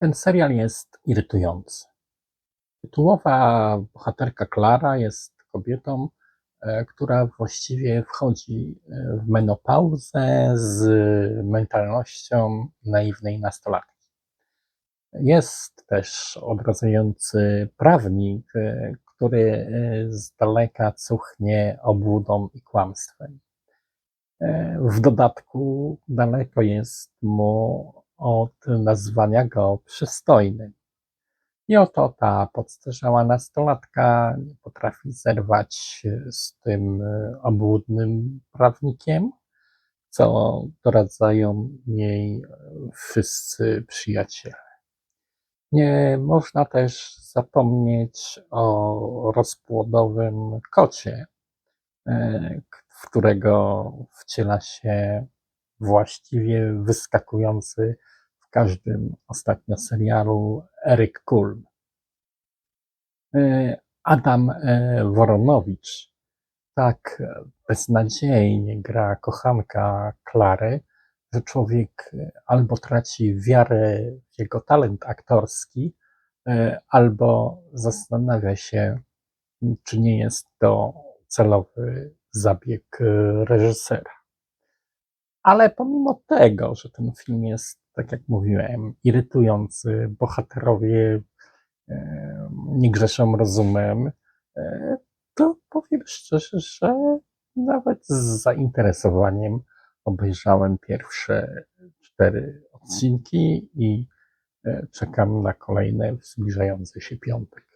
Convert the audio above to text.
Ten serial jest irytujący. Tytułowa bohaterka Klara jest kobietą, e, która właściwie wchodzi e, w menopauzę z mentalnością naiwnej nastolatki. Jest też obrazujący prawnik, e, który z daleka cuchnie obłudą i kłamstwem. W dodatku daleko jest mu od nazwania go przystojnym. I oto ta podstarzała nastolatka nie potrafi zerwać z tym obłudnym prawnikiem, co doradzają jej wszyscy przyjaciele. Nie można też zapomnieć o rozpłodowym kocie, w którego wciela się właściwie wyskakujący w każdym ostatnio serialu Eryk Kulm. E, Adam e, Woronowicz tak beznadziejnie gra kochanka Klary, że człowiek albo traci wiarę w jego talent aktorski, e, albo zastanawia się, czy nie jest to celowy zabieg reżysera. Ale pomimo tego, że ten film jest, tak jak mówiłem, irytujący, bohaterowie e, nie grzeszą rozumem, e, to powiem szczerze, że nawet z zainteresowaniem obejrzałem pierwsze cztery odcinki i e, czekam na kolejne w zbliżający się piątek.